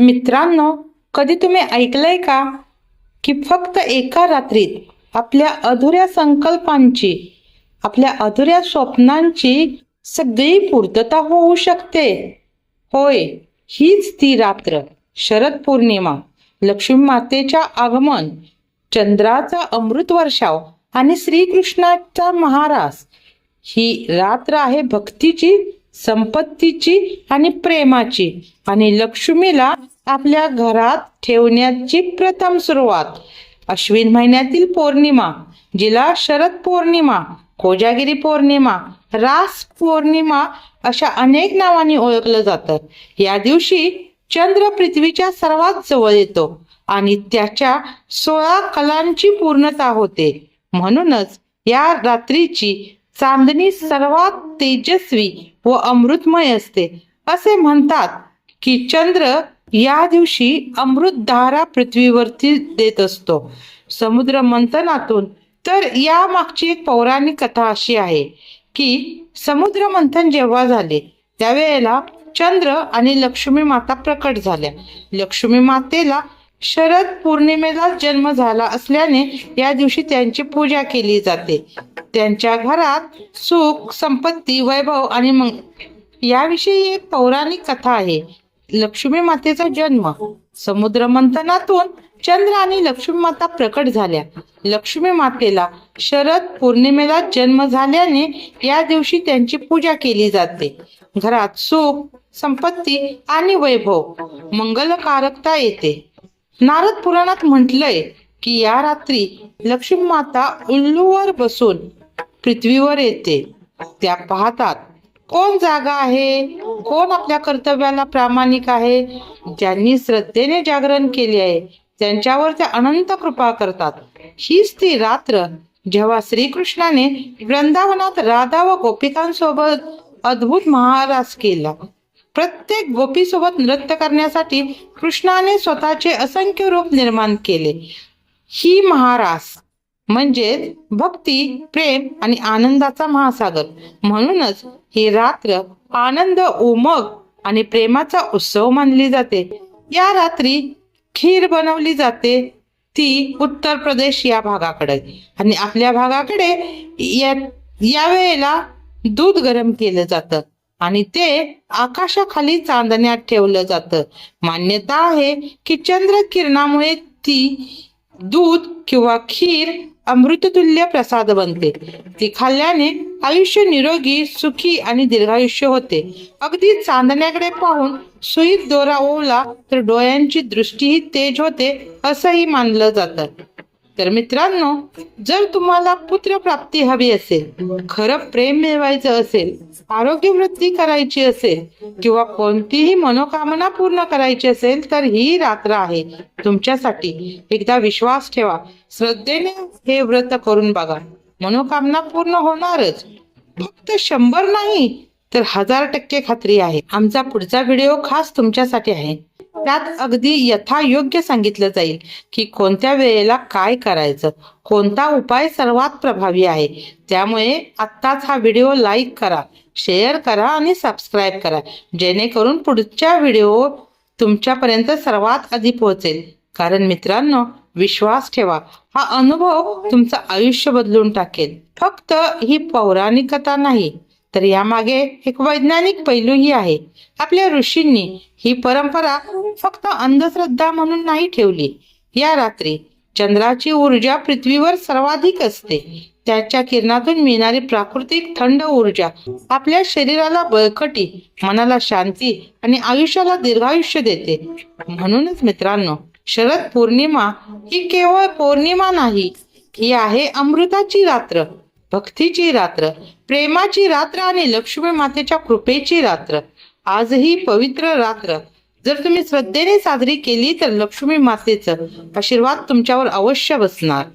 मित्रांनो कधी तुम्ही ऐकलंय का की फक्त एका रात्रीत आपल्या अधुऱ्या संकल्पांची आपल्या अधुऱ्या स्वप्नांची सगळी पूर्तता होऊ शकते? होय हीच ती रात्र शरद पौर्णिमा लक्ष्मी मातेच्या आगमन चंद्राचा अमृत वर्षाव आणि श्रीकृष्णाचा महारास. ही रात्र आहे भक्तीची संपत्तीची आणि प्रेमाची आणि लक्ष्मीला आपल्या घरात ठेवण्याची प्रथम सुरुवात अश्विन महिन्यातील पौर्णिमा जिला शरद पौर्णिमा कोजागिरी पौर्णिमा रास पौर्णिमा अशा अनेक नावांनी ओळखलं जातं. या दिवशी चंद्र पृथ्वीच्या सर्वात जवळ येतो आणि त्याच्या सोळा कलांची पूर्णता होते. म्हणूनच या रात्रीची चांदणी सर्वात तेजस्वी व अमृतमय असते. असे म्हणतात की चंद्र या दिवशी अमृतधारा पृथ्वीवरती देत असतो. समुद्र मंथनातून. तर या मागची एक पौराणिक कथा अशी आहे की समुद्र मंथन जेव्हा झाले त्यावेळेला चंद्र आणि लक्ष्मी माता प्रकट झाल्या. लक्ष्मी मातेला शरद पौर्णिमेला जन्म झाला असल्याने या दिवशी त्यांची पूजा केली जाते. त्यांच्या घरात सुख संपत्ती वैभव आणि मग याविषयी एक पौराणिक कथा आहे. लक्ष्मी मातेचा जन्म. समुद्र मंथनातून चंद्र आणि लक्ष्मी माता प्रकट झाल्या. लक्ष्मी मातेला शरद पौर्णिमेला जन्म झाल्याने या दिवशी त्यांची पूजा केली जाते. घरात सुख संपत्ती आणि वैभव मंगलकारकता येते. नारद पुराणात म्हटलंय की या रात्री लक्ष्मी माता उल्लूवर बसून पृथ्वीवर येते. त्या पाहतात कोण जागा आहे? कोण आपल्या कर्तव्याला प्रामाणिक आहे? ज्यांनी श्रद्धेने जागरण केले आहे त्यांच्यावर त्या अनंत कृपा करतात. हीच ती रात्र जेव्हा श्रीकृष्णाने वृंदावनात राधा व गोपिकांसोबत अद्भुत महारास केला. प्रत्येक गोपीसोबत नृत्य करण्यासाठी कृष्णाने स्वतःचे असंख्य रूप निर्माण केले. ही महारास म्हणजे भक्ती प्रेम आणि आनंदाचा महासागर. म्हणूनच ही रात्र आनंद उमग आणि प्रेमाचा उत्सव मानली जाते. या रात्री खीर बनवली जाते. ती उत्तर प्रदेश या भागाकडे. आणि आपल्या भागाकडे या या वेळेला दूध गरम केलं जातं. आणि ते आकाशाखाली चांदण्यात ठेवलं जातं. मान्यता आहे की चंद्र किरणामुळे ती दूध किंवा खीर अमृततुल्य प्रसाद बनते. ती खाल्ल्याने आयुष्य निरोगी सुखी आणि दीर्घायुष्य होते. अगदी चांदण्याकडे पाहून सुईत दोरा ओवला तर डोळ्यांची दृष्टीही तेज होते असंही मानलं जातं. तर मित्रांनो जर तुम्हाला पुत्र प्राप्ती हवी असेल खरं प्रेम मिळवायचं असेल आरोग्य वृद्धी करायची असेल किंवा कोणतीही मनोकामना पूर्ण करायची असेल तर ही रात्र आहे. तुमच्यासाठी एकदा विश्वास ठेवा. श्रद्धेने हे व्रत करून बघा. मनोकामना पूर्ण होणारच. फक्त शंभर नाही तर हजार टक्के खात्री आहे. आमचा पुढचा व्हिडिओ खास तुमच्यासाठी आहे. त्यात अगदी यथायोग्य सांगितलं जाईल की कोणत्या वेळेला काय करायचं? कोणता उपाय सर्वात प्रभावी आहे? त्यामुळे आत्ताच हा व्हिडिओ लाईक करा शेअर करा आणि सबस्क्राईब करा. जेणेकरून पुढच्या व्हिडिओ तुमच्यापर्यंत सर्वात आधी पोहोचेल. कारण मित्रांनो विश्वास ठेवा हा अनुभव तुमचं आयुष्य बदलून टाकेल. फक्त ही पौराणिक कथा नाही तर यामागे एक वैज्ञानिक पैलूही आहे. आपल्या ऋषींनी ही परंपरा फक्त अंधश्रद्धा म्हणून नाही ठेवली. या रात्री चंद्राची ऊर्जा पृथ्वीवर सर्वाधिक असते. त्याच्या किरणातून मिळणारी प्राकृतिक थंड ऊर्जा आपल्या शरीराला बळकटी मनाला शांती आणि आयुष्याला दीर्घायुष्य देते. म्हणूनच मित्रांनो शरद पौर्णिमा ही केवळ पौर्णिमा नाही ही आहे अमृताची रात्र. भक्तीची रात्र प्रेमाची रात्र आणि लक्ष्मी मातेच्या कृपेची रात्र. आज ही पवित्र रात्र. जर तुम्ही श्रद्धेने साजरी केली तर लक्ष्मी मातेचं आशीर्वाद तुमच्यावर अवश्य बसणार.